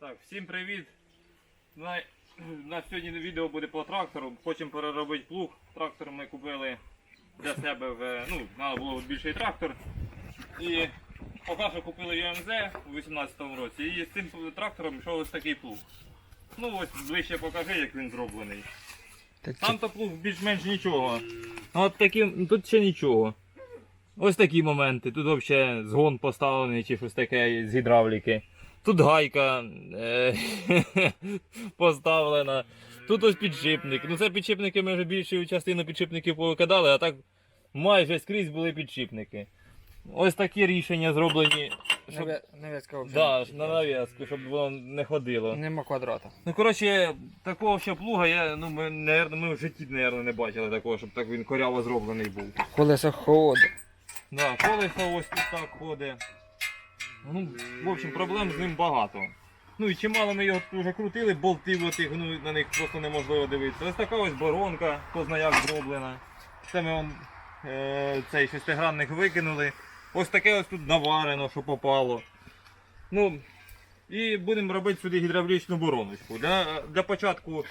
Так, всім привіт. На, на сьогодні відео буде по трактору. Хочемо переробити плуг. Трактор ми купили для себе в. Ну, треба було більший трактор. І поки що купили ЮМЗ у 2018 році. І з цим трактором йшов ось такий плуг. Ну ось ближче покажи, як він зроблений. Так Там то плуг більш-менш нічого. От такі, тут ще нічого. Ось такі моменти. Тут взагалі згон поставлений чи щось таке з гідравліки. Тут гайка е- поставлена. Тут ось підшипник. Ну це підшипники ми вже більшу частину підшипників повикидали, а так майже скрізь були підшипники. Ось такі рішення зроблені. Щоб... Нав'язка Да, на нав'язку, щоб воно не ходило. Нема квадрата. Ну, коротше, такого ще плуга я, ну, ми, наверно, ми в житті, наверно, не бачили такого, щоб так він коряво зроблений був. Колесо ходить. Да, колесо ось тут так ходить. Ну, в общем, проблем з ним багато. Ну і чимало ми його вже крутили, болтів отих, ну на них просто неможливо дивитися. Ось така ось боронка, хто знає як зроблена. Це ми он, е, цей шестигранник викинули. Ось таке ось тут наварено, що попало. Ну, і будемо робити сюди гідравлічну бороночку. Для, для початку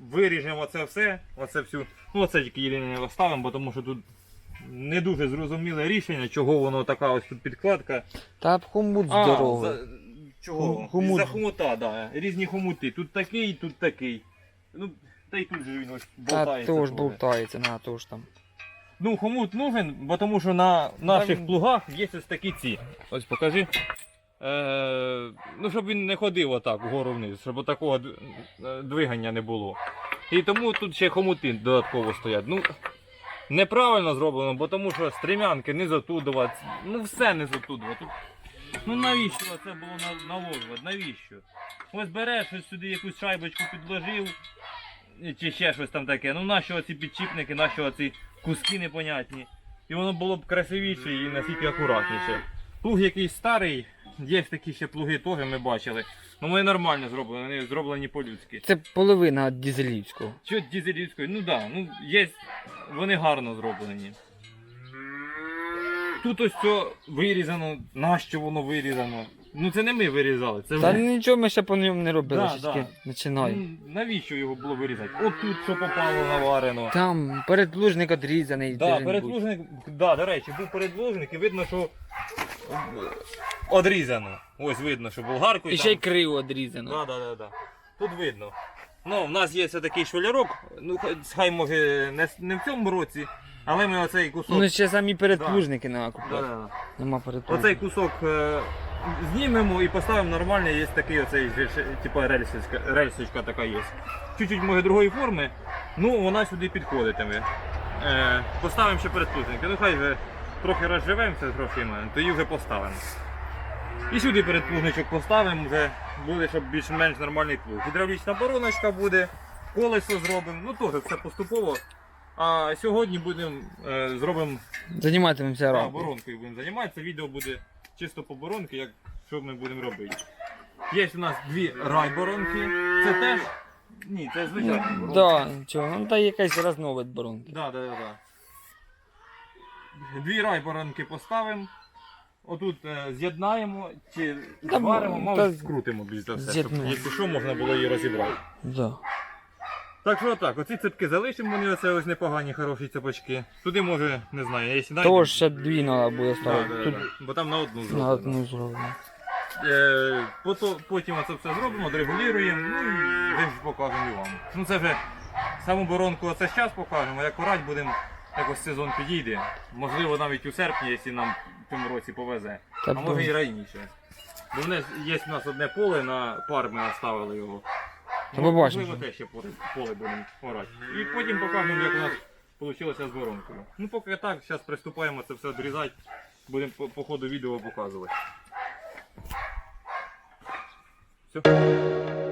виріжемо це все, оце всю. Ну оце тільки єдине не оставимо, бо тому що тут не дуже зрозуміле рішення, чого воно така ось тут підкладка. Та хомут А, здоровий. за, чого? Ху- хомут. За хомута, да. Різні хомути. Тут такий, тут такий. Ну, та й тут же він ось Та болтається. то ж болтається, на то ж там. Ну, хомут нужен, бо тому що на наших він- плугах є ось такі ці. Ось покажи. Е, ну, щоб він не ходив отак вгору вниз, щоб такого е, двигання не було. І тому тут ще хомути додатково стоять. Ну, неправильно зроблено, бо тому що стрімянки не затудувати, ну все не затудувати. Ну навіщо це було на- наложувати? Навіщо? Ось береш ось сюди якусь шайбочку підложив, чи ще щось там таке. Ну нащо оці підчіпники, нащо оці куски непонятні. І воно було б красивіше і наскільки акуратніше. Плуг якийсь старий, є такі ще плуги теж ми бачили. Ну вони нормально зроблені, вони зроблені по-людськи. Це половина дізелівського. Що дізелівської? Ну так, да, ну є, вони гарно зроблені. Тут ось все вирізано, нащо воно вирізано. Ну це не ми вирізали, це Та вже. нічого ми ще по ньому не робили, Да, да. починаємо. Ну, навіщо його було вирізати? От тут що попало наварено. Там передплужник одрізаний. Да, передплужник, да, до речі, був передплужник і видно, що одрізано. Ось видно, що болгаркою. І ще й криво одрізано. да, да, да, да. Тут видно. Ну, в нас є такий швелярок, ну хай- може не, не в цьому році, але ми оцей кусок. Ну ще самі передплужники да, купити. да, да. Нема передплужника. Оцей кусок е, знімемо і поставимо нормально, є такий оцей же типа рельсочка, рельсочка така є. Чуть-чуть може другої форми, ну вона сюди підходитиме. Е, поставимо ще передплужники. Ну хай вже трохи розживемося з грошима, тоді вже поставимо. І сюди передплужничок поставимо, вже буде, щоб більш-менш нормальний плуг. Гідравлічна бороночка буде, колесо зробимо, ну теж все поступово. А сьогодні будемо е, зробимо Займатимемося а, боронкою будемо займатися. Відео буде чисто по боронки, як що ми будемо робити. Є у нас дві райборонки. Це теж. Ні, це звичайні боронки. Да, нічого. Ну та якась разновид боронки. Да, да, да, да. Дві райборонки поставимо. Отут е, з'єднаємо чи Та, зваримо, та мабуть, скрутимо більш за все, щоб, якщо що, можна було її розібрати. Да. Так що так, оці цепки залишимо, вони оце ось непогані, хороші цепочки. Туди може, не знаю, якщо знайдемо. Тож ще дві треба буде Да, ставити. да, Тут да. Бо там на одну на зроблено. одну зроблено. Е, пото- Потім це все зробимо, отрегулюємо, ну і десь покажемо і вам. Ну це вже саму боронку оце зараз покажемо, як орать будемо, якось сезон підійде. Можливо навіть у серпні, якщо нам в цьому році повезе. А може і раніше. Бо в нас є у нас одне поле на пар, ми оставили його. Та побачимо. Можливо, теж ще поле, поле будемо орати. І потім покажемо, як у нас вийшло з боронкою. Ну поки так, зараз приступаємо це все відрізати, будемо по, по ходу відео показувати. Все.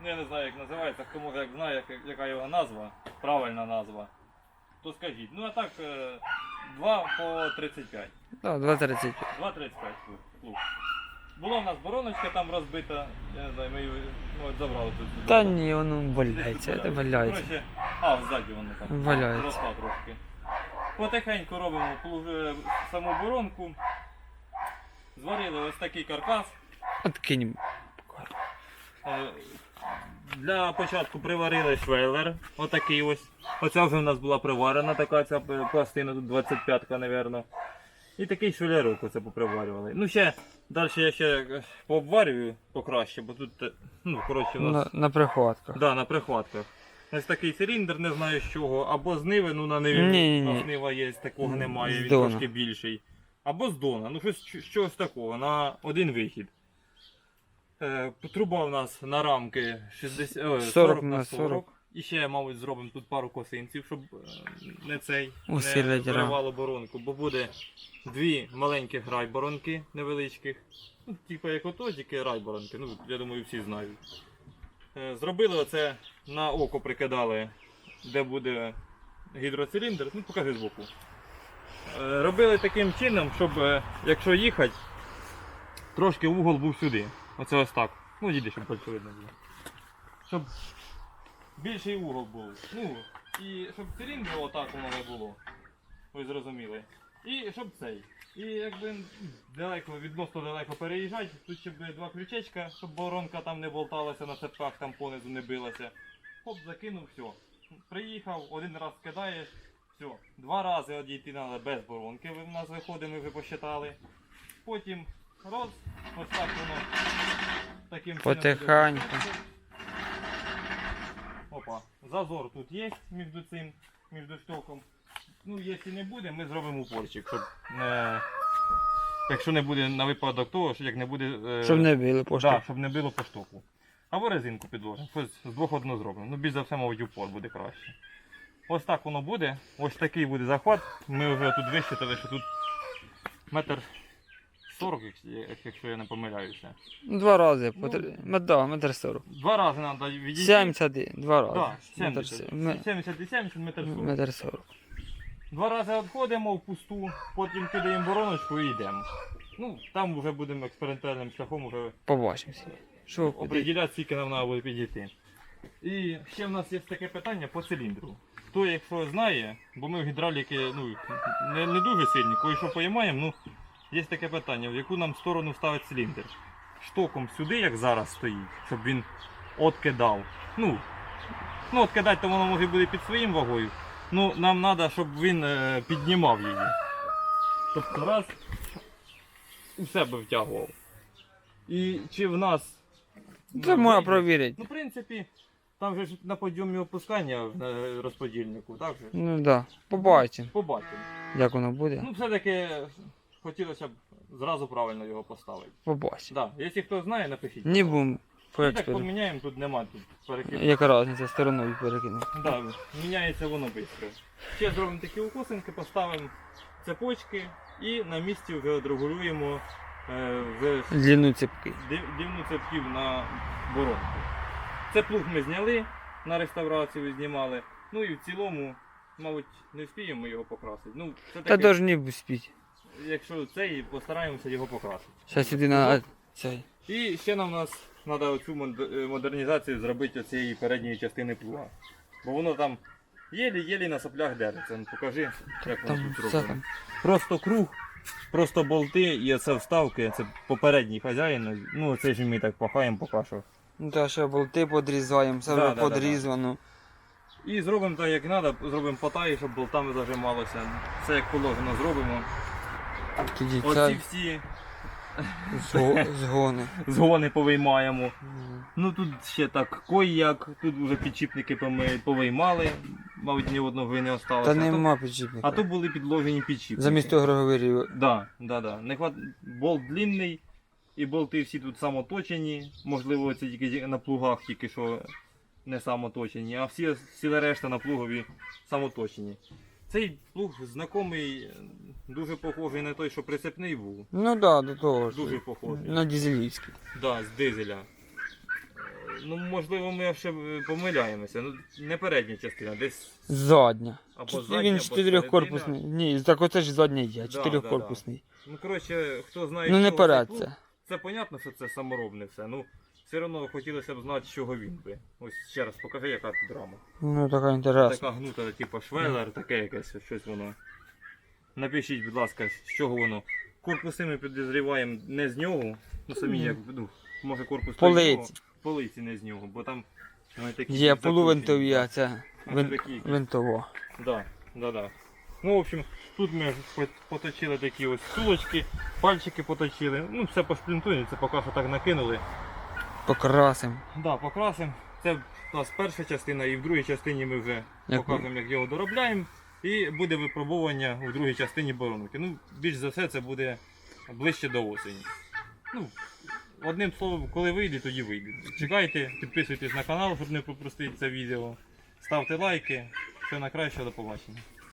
Ну я не знаю як називається, хто може як знає, як- яка його назва, правильна назва. То скажіть. Ну а так, е, 2 по 35. Так, 2.35. 2,35 плуг- плуг. Була в нас бороночка там розбита, я не знаю, ми її ну, забрали тут. Та ні, воно валяється, це валяється. Коротше, а, ззаді воно там. Валяється. Росла трошки. Потихеньку робимо е, саму боронку. Зварили ось такий каркас. От кинь. Е, Для початку приварили швеллер. Отакий ось. Оця вже в нас була приварена така ця пластина, тут 25-ка, мабуть. І такий швеллерок оце поприварювали. Ну ще далі я ще е, пообварюю покраще, бо тут, е, ну, коротше, у нас. На, на прихватках. Да, на прихватках. Ось такий циліндр, не знаю з чого. Або з ниви, ну на ниві Ні-ні-ні. у нас нива є, такого немає, він трошки більший. Або з Дона, ну щось, щось такого, на один вихід. Е, труба у нас на рамки 60, е, 40, на 40. І ще, мабуть, зробимо тут пару косинців, щоб е, не цей не рам. боронку, бо буде дві маленьких райборонки невеличких. Ну, типу як ото, тільки райборонки, ну я думаю, всі знають. Е, Зробили оце на око прикидали, де буде гідроциліндр. Ну, покажи збоку. Е, Робили таким чином, щоб якщо їхати, трошки угол був сюди. Оце ось так. Ну, їди, щоб більше видно було. Щоб більший угол був. Ну, і щоб циліндр отак воно не було. Ви зрозуміли. І щоб цей. І якби далеко, відносно далеко переїжджати, тут ще буде два крючечка, щоб боронка там не болталася на цепках, там понизу не билася. Хоп, закинув, все. Приїхав, один раз кидаєш, все. Два рази одійти треба без боронки, ви в нас виходить, ми вже посчитали. Потім роз, ось так воно таким Потихеньку. Опа, зазор тут є між цим, між штоком. Ну, якщо не буде, ми зробимо упорчик, щоб не. Якщо не буде на випадок того, що як не буде. е, Щоб не били пошти. Да, щоб не било по штоку. Або резинку підложимо. Щось з двох одно зробимо. Ну, більш за все, мабуть, упор буде краще. Ось так воно буде. Ось такий буде захват. Ми вже тут висчитали, що тут метр 40, якщо- я не помиляюся. Два рази. Ну. По три... Да, метр сорок. Два рази треба відійти. 70, два рази. Да, Метр 70, се- ме- 70 і 70 метр 40. Метр сорок. Два рази відходимо в пусту, потім кидаємо бороночку і йдемо. Ну, там вже будемо експериментальним шляхом вже Побачимося. Що куди? определяти, скільки нам треба буде підійти. І ще в нас є таке питання по циліндру. Хто, якщо знає, бо ми в гідравліки ну, не, не дуже сильні, кое що поймаємо, ну, є таке питання, в яку нам сторону ставить циліндр. Штоком сюди, як зараз стоїть, щоб він откидав. Ну, ну откидати то воно може буде під своїм вагою. Ну, нам треба, щоб він е, піднімав її. Тобто раз у себе втягував. І чи в нас. Це можна провірити. Ну, в принципі, там же ж на подйомі опускання на розподільнику, так же? Ну так. Да. Побачимо, Побачимо. як воно буде. Ну, все-таки хотілося б зразу правильно його поставити. Побачимо. Да. Якщо хто знає, напишіть. Не будемо І так експеру. поміняємо, тут нема тут перекид. Яка різниця стороною перекинути. Да, міняється воно швидко. Ще зробимо такі укосинки, поставимо цепочки і на місці вже одрегулюємо е, вже Длину цепки. див- дивну цепків на боронку. Це плуг ми зняли на реставрацію, знімали. Ну і в цілому, мабуть, не встигнемо його покрасити. Ну, це Та таке, должны успіть. Якщо цей, постараємося його покрасити. Зараз сюди на цей. І ще нам нас треба оцю е, модернізацію зробити цієї передньої частини плуга. Бо воно там єлі-єлі на соплях держиться. Ну, покажи, як воно Там тут все зроблено. там. Просто круг, просто болти і оце вставки, це попередній хазяїн. Ну це ж ми так пахаємо поки що. Ну та ще болти подрізаємо, все Да, вже да, да, да. подрізано. І зробимо так, як треба, зробимо потай, щоб болтами зажималося. Все як положено зробимо. Тоді Оці це всі зго- згони. згони повиймаємо. Ну тут ще так кой-як, тут вже підчіпники поми- повиймали, мабуть, ні одного не осталося. Та А то- нема підшипника. А то були підложені підчіпники. Замість того говорив, Да, да, да. Не хват... Болт длинний, і болти всі тут самоточені. Можливо, це тільки на плугах тільки що не самоточені, а всі, всі решта на плугові самоточені. Цей плуг знайомий Дуже похожий на той, що прицепний був. Ну так, да, до того ж. Дуже похожий. На дізелівський. Да, з дизеля. Ну, можливо, ми ще е, помиляємося. Ну, не передня частина, десь Задня. або задня, Він або чотирьохкорпусний. Ні, так оце ж задня є, Да, чотирьохкорпусний. Ну, коротше, хто знає, Ну не з чого перед плуг, це. Це понятно, що це саморобне все. Ну, все одно хотілося б знати, чого він би. Ось ще раз покажи, яка тут драма. Ну така інтересна. Така гнута, типу швелер, таке якесь щось воно. Напишіть, будь ласка, з чого воно. Корпуси ми підозріваємо не з нього. Ну самі як, ну, може корпус Полиці. полиці не з нього, бо там вони такі. Є полувинтові, а це вин... такі. винтово. Да, да, да. Ну, в общем, тут ми поточили такі ось стулочки, пальчики поточили. Ну, все по шплінтуні, це поки що так накинули. Покрасим. Да, покрасимо. Це в нас перша частина, і в другій частині ми вже Як покажемо, як його доробляємо. І буде випробування у другій частині боронки. Ну, більш за все, це буде ближче до осені. Ну, одним словом, коли вийде, тоді вийде. Чекайте, підписуйтесь на канал, щоб не пропустити це відео. Ставте лайки. Все на краще, до побачення.